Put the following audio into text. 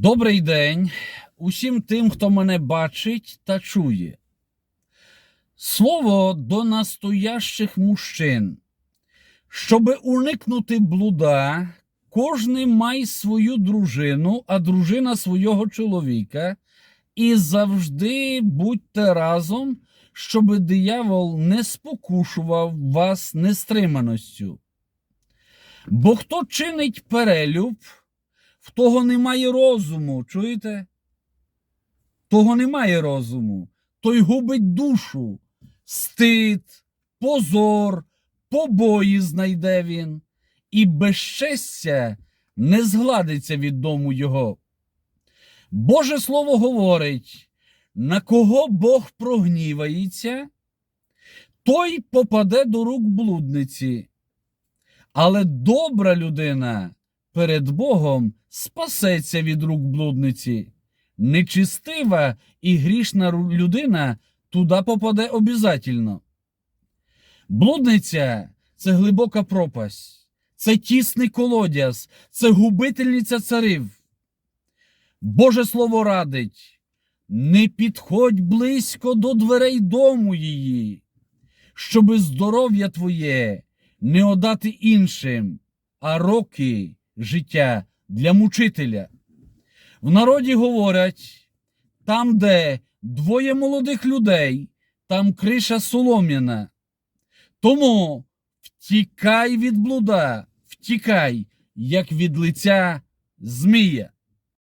Добрий день усім тим, хто мене бачить та чує. Слово до настоящих мужчин. Щоби уникнути блуда, кожний має свою дружину, а дружина свого чоловіка, і завжди будьте разом, щоби диявол не спокушував вас нестриманостю. Бо хто чинить перелюб, в того немає розуму, чуєте? Того немає розуму, той губить душу, стид, позор, побої знайде він, і безчестя не згладиться від дому його. Боже Слово говорить, на кого Бог прогнівається, той попаде до рук блудниці. Але добра людина перед Богом спасеться від рук блудниці. Нечистива і грішна людина туди попаде обязательно. Блудниця це глибока пропасть, це тісний колодязь, це губительниця царів. Боже Слово радить, не підходь близько до дверей дому її, щоби здоров'я твоє не одати іншим, а роки життя для мучителя. В народі говорять, там, де двоє молодих людей, там криша солом'яна. Тому втікай від блуда, втікай, як від лиця змія.